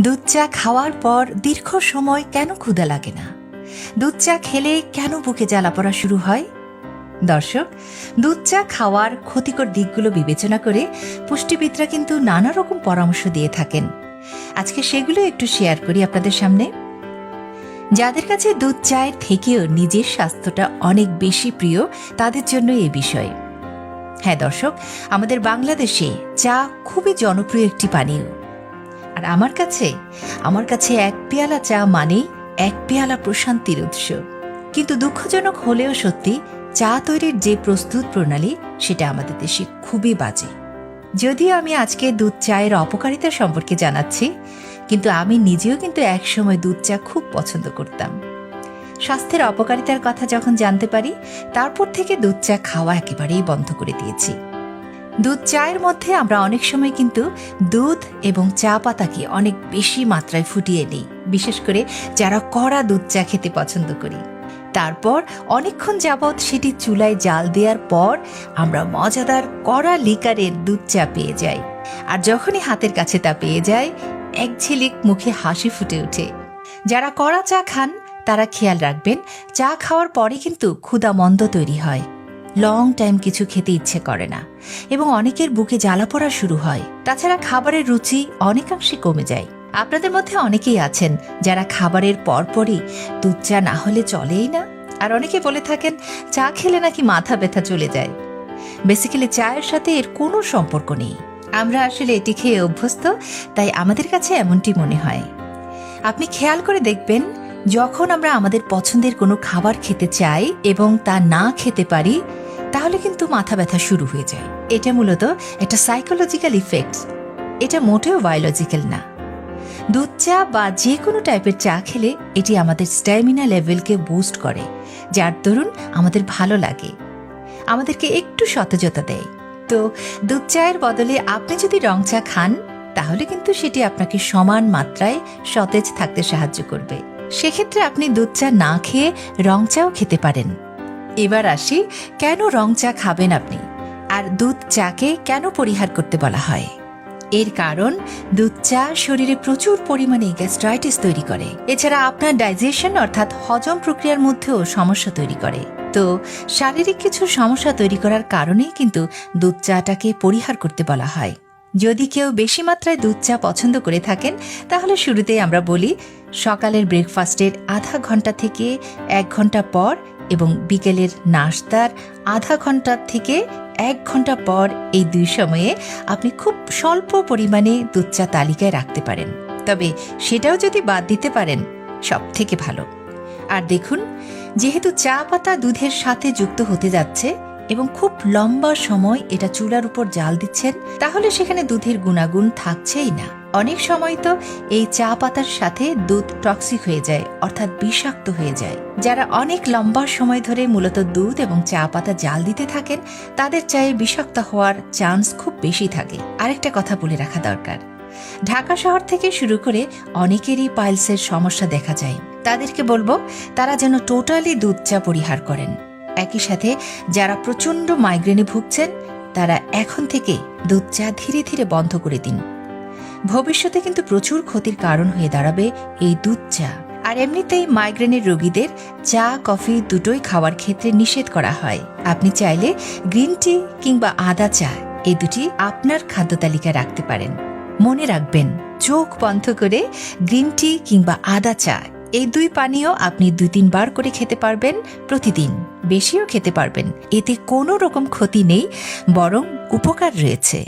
দুধ চা খাওয়ার পর দীর্ঘ সময় কেন ক্ষুধা লাগে না? দুধ চা খেলে কেন বুকে জ্বালা পড়া শুরু হয়? দর্শক দুধ চা খাওয়ার ক্ষতিকর দিকগুলো বিবেচনা করে পুষ্টিবিদরা কিন্তু নানা রকম পরামর্শ দিয়ে থাকেন। আজকে সেগুলো একটু শেয়ার করি আপনাদের সামনে। যাদের কাছে দুধ চায়ের থেকেও নিজের স্বাস্থ্যটা অনেক বেশি প্রিয়, তাদের জন্য এই বিষয়। হ্যাঁ দর্শক, আমাদের বাংলাদেশে চা খুবই জনপ্রিয় একটি পানীয়। আর আমার কাছে আমার কাছে এক পেয়ালা চা মানেই এক পেয়ালা প্রশান্তির উৎস। কিন্তু দুঃখজনক হলেও সত্যি, চা তৈরির যে প্রস্তুত প্রণালী, সেটা আমাদের দেশে খুবই বাজে। যদিও আমি আজকে দুধ চায়ের অপকারিতা সম্পর্কে জানাচ্ছি, কিন্তু আমি নিজেও কিন্তু একসময় দুধ চা খুব পছন্দ করতাম। স্বাস্থ্যের অপকারিতার কথা যখন জানতে পারি, তারপর থেকে দুধ চা খাওয়া একেবারেই বন্ধ করে দিয়েছি। দুধ চায়ের মধ্যে আমরা অনেক সময় কিন্তু দুধ এবং চা পাতাকে অনেক বেশি মাত্রায় ফুটিয়ে নিই, বিশেষ করে যারা কড়া দুধ চা খেতে পছন্দ করি। তারপর অনেকক্ষণ যাবৎ সেটি চুলায় জাল দেওয়ার পর আমরা মজাদার কড়া লিকারের দুধ চা পেয়ে যাই। আর যখনই হাতের কাছে তা পেয়ে যায় এক ঝিলিক মুখে হাসি ফুটে ওঠে। যারা কড়া চা খান, তারা খেয়াল রাখবেন, চা খাওয়ার পরে কিন্তু ক্ষুধা মন্দ তৈরি হয়। লং টাইম কিছু খেতে ইচ্ছে করে না। এবং অনেকের বুকে জ্বালা পড়া শুরু হয়। তাছাড়া খাবারের রুচি অনেকাংশে কমে যায়। আপনাদের মধ্যে অনেকেই আছেন যারা খাবারের পরপরই দুধ চা না হলে চলেই না। আর অনেকে বলে থাকেন, চা খেলে নাকি মাথা ব্যথা চলে যায়? বেসিক্যালি চায়ের সাথে এর কোনো সম্পর্ক নেই। আমরা আসলে এটি খেয়ে অভ্যস্ত, তাই আমাদের কাছে এমনটি মনে হয়। আপনি খেয়াল করে দেখবেন, যখন আমরা আমাদের পছন্দের কোনো খাবার খেতে চাই এবং তা না খেতে পারি তাহলে কিন্তু মাথা ব্যথা শুরু হয়ে যায়। এটা মূলত একটা সাইকোলজিক্যাল ইফেক্ট এটা মোটেও বায়োলজিক্যাল না। দুধ চা বা যে কোনো টাইপের চা খেলে এটি আমাদের স্ট্যামিনা লেভেলকে বুস্ট করে, যার দরুন আমাদের ভালো লাগে। আমাদেরকে একটু সতেজতা দেয়। তো দুধ চায়ের বদলে আপনি যদি রং চা খান, তাহলে কিন্তু সেটি আপনাকে সমান মাত্রায় সতেজ থাকতে সাহায্য করবে। সেক্ষেত্রে আপনি দুধ চা না খেয়ে রং চাও খেতে পারেন। এবার আসি কেন রং চা খাবেন আপনি? আর দুধ চাকে কেন পরিহার করতে বলা হয়? এর কারণ, দুধ চা শরীরে প্রচুর পরিমাণে গ্যাস্ট্রাইটিস তৈরি করে। এছাড়া আপনার ডাইজেশন অর্থাৎ হজম প্রক্রিয়ার মধ্যেও সমস্যা তৈরি করে। তো শারীরিক কিছু সমস্যা তৈরি করার কারণেই কিন্তু দুধ চাটাকে পরিহার করতে বলা হয়। যদি কেউ বেশি মাত্রায় দুধ চা পছন্দ করে থাকেন, তাহলে শুরুতেই আমরা বলি সকালের ব্রেকফাস্টের আধা ঘণ্টা থেকে এক ঘণ্টা পর এবং বিকেলের নাস্তার আধা ঘণ্টার থেকে এক ঘণ্টা পর এই দুই সময়ে আপনি খুব স্বল্প পরিমাণে দুধ চা তালিকায় রাখতে পারেন। তবে সেটাও যদি বাদ দিতে পারেন সব থেকে ভালো। আর দেখুন, যেহেতু চা পাতা দুধের সাথে যুক্ত হতে যাচ্ছে এবং খুব লম্বা সময় এটা চুলার উপর জাল দিচ্ছেন, তাহলে সেখানে দুধের গুণাগুণ থাকছেই না। অনেক সময় তো এই চা পাতার সাথে দুধ টক্সিক হয়ে যায়, অর্থাৎ বিষাক্ত হয়ে যায়। যারা অনেক লম্বা সময় ধরে মূলত দুধ এবং চা পাতা জাল দিতে থাকেন, তাদের চায়ে বিষাক্ত হওয়ার চান্স খুব বেশি থাকে। আরেকটা কথা বলে রাখা দরকার। ঢাকা শহর থেকে শুরু করে অনেকেরই পাইলসের সমস্যা দেখা যায়। তাদেরকে বলব, তারা যেন টোটালি দুধ চা পরিহার করেন। একই সাথে যারা প্রচণ্ড মাইগ্রেনে ভুগছেন, তারা এখন থেকে দুধ চা ধীরে ধীরে বন্ধ করে দিন। ভবিষ্যতে কিন্তু প্রচুর ক্ষতির কারণ হয়ে দাঁড়াবে এই দুধ চা আর এমনিতেই মাইগ্রেনের রোগীদের চা, কফি দুটোই খাওয়ার ক্ষেত্রে নিষেধ করা হয়। আপনি চাইলে গ্রিন টি কিংবা আদা চা এই দুটি আপনার খাদ্য তালিকায় রাখতে পারেন। মনে রাখবেন, চোখ বন্ধ করে গ্রিন টি কিংবা আদা চা এই দুই পানীয় আপনি দুই তিনবার করে খেতে পারবেন প্রতিদিন। বেশিও খেতে পারবেন। এতে কোনো রকম ক্ষতি নেই, বরং উপকার রয়েছে।